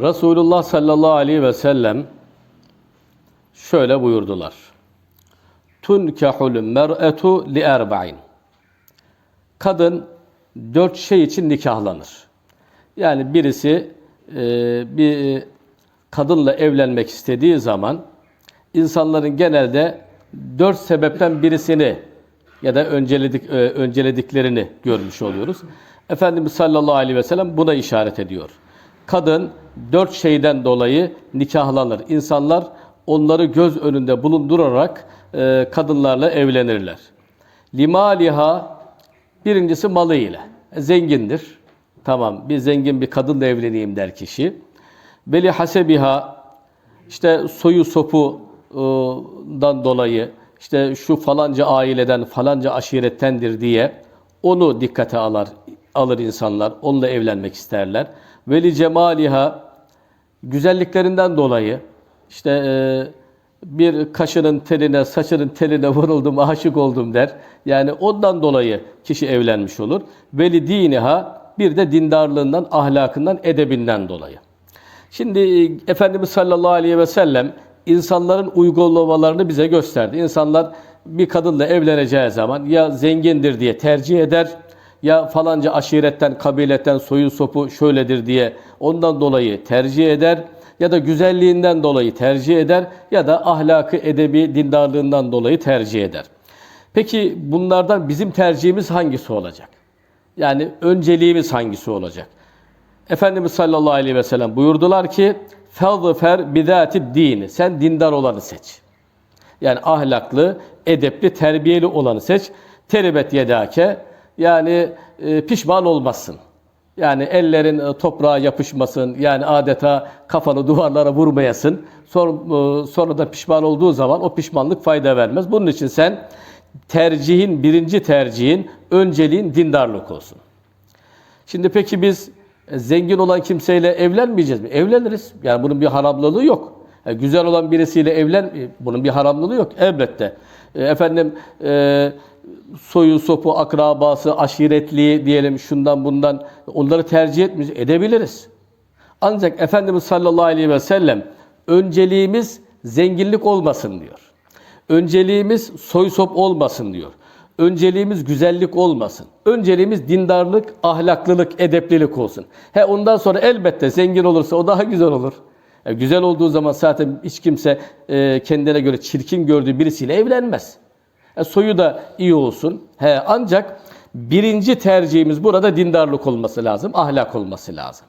Resulullah sallallahu aleyhi ve sellem şöyle buyurdular. Tunkahul mer'etu li erba'in. Kadın dört şey için nikahlanır. Yani birisi e, bir kadınla evlenmek istediği zaman insanların genelde dört sebepten birisini ya da önceledik, e, öncelediklerini görmüş oluyoruz. Efendimiz sallallahu aleyhi ve sellem buna işaret ediyor. Kadın dört şeyden dolayı nikahlanır. İnsanlar onları göz önünde bulundurarak e, kadınlarla evlenirler. Limaliha birincisi malıyla. Zengindir. Tamam bir zengin bir kadınla evleneyim der kişi. Veli hasebiha işte soyu sopudan dolayı işte şu falanca aileden falanca aşirettendir diye onu dikkate alır alır insanlar. Onunla evlenmek isterler. Veli cemaliha güzelliklerinden dolayı işte e, bir kaşının teline, saçının teline vuruldum, aşık oldum der. Yani ondan dolayı kişi evlenmiş olur. Veli diniha bir de dindarlığından, ahlakından, edebinden dolayı. Şimdi e, Efendimiz sallallahu aleyhi ve sellem insanların uygulamalarını bize gösterdi. İnsanlar bir kadınla evleneceği zaman ya zengindir diye tercih eder ya falanca aşiretten, kabiletten, soyu sopu şöyledir diye ondan dolayı tercih eder ya da güzelliğinden dolayı tercih eder ya da ahlakı, edebi, dindarlığından dolayı tercih eder. Peki bunlardan bizim tercihimiz hangisi olacak? Yani önceliğimiz hangisi olacak? Efendimiz sallallahu aleyhi ve sellem buyurdular ki فَظْفَرْ بِذَاتِ dini. Sen dindar olanı seç. Yani ahlaklı, edepli, terbiyeli olanı seç. Teribet yedake. yani e, pişman olmazsın. Yani ellerin e, toprağa yapışmasın. Yani adeta kafanı duvarlara vurmayasın. Sonra, e, sonra da pişman olduğu zaman o pişmanlık fayda vermez. Bunun için sen tercihin, birinci tercihin, önceliğin dindarlık olsun. Şimdi peki biz e, zengin olan kimseyle evlenmeyeceğiz mi? Evleniriz. Yani bunun bir haramlılığı yok. E, güzel olan birisiyle evlen, e, bunun bir haramlılığı yok elbette. E, efendim e, soyu sopu, akrabası, aşiretliği diyelim şundan bundan onları tercih etmiş edebiliriz. Ancak Efendimiz sallallahu aleyhi ve sellem önceliğimiz zenginlik olmasın diyor. Önceliğimiz soy sop olmasın diyor. Önceliğimiz güzellik olmasın. Önceliğimiz dindarlık, ahlaklılık, edeplilik olsun. He ondan sonra elbette zengin olursa o daha güzel olur. E, güzel olduğu zaman zaten hiç kimse e, kendine göre çirkin gördüğü birisiyle evlenmez. E, soyu da iyi olsun. He ancak birinci tercihimiz burada dindarlık olması lazım, ahlak olması lazım.